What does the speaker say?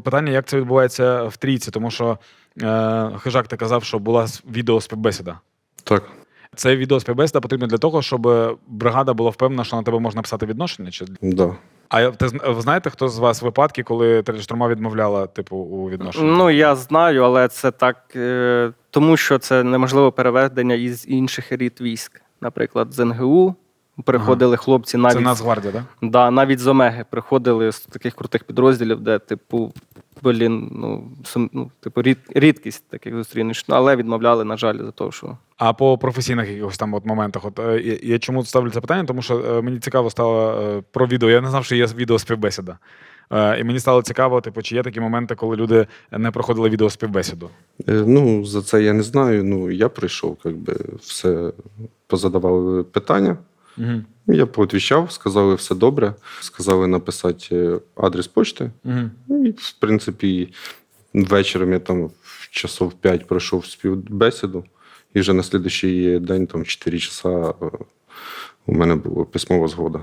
питання, як це відбувається в трійці, тому що е, хижак ти казав, що була відеоспівбесіда. Так. Це відеоспівбесіда потрібна для того, щоб бригада була впевнена, що на тебе можна писати відношення. Чи Да. а ти ви знаєте, хто з вас випадки, коли штурма відмовляла, типу, у відношенні? Ну, я знаю, але це так, е, тому що це неможливо переведення із інших рід військ. Наприклад, з НГУ приходили хлопці навіть, це Нацгвардія, так? да, навіть з Омеги приходили з таких крутих підрозділів, де, типу, блін, ну, сум, ну типу, рід, рідкість таких зустрінеш. Ну, але відмовляли, на жаль, за те, що А по професійних якихось там от моментах, от е, я, я чому ставлю це питання? Тому що е, мені цікаво стало е, про відео. Я не знав, що є відеоспівбесіда. Е, і мені стало цікаво, типу, чи є такі моменти, коли люди не проходили відеоспівбесіду. Е, Ну, за це я не знаю. Ну, я прийшов, якби все позадавали питання. Угу. Я поотвіщав, сказали все добре. Сказали написати е, адрес почти. Угу. І, в принципі, вечором я там в часов 5 пройшов співбесіду, і вже на слідуючий день, там, в 4 часа, е, у мене була письмова згода.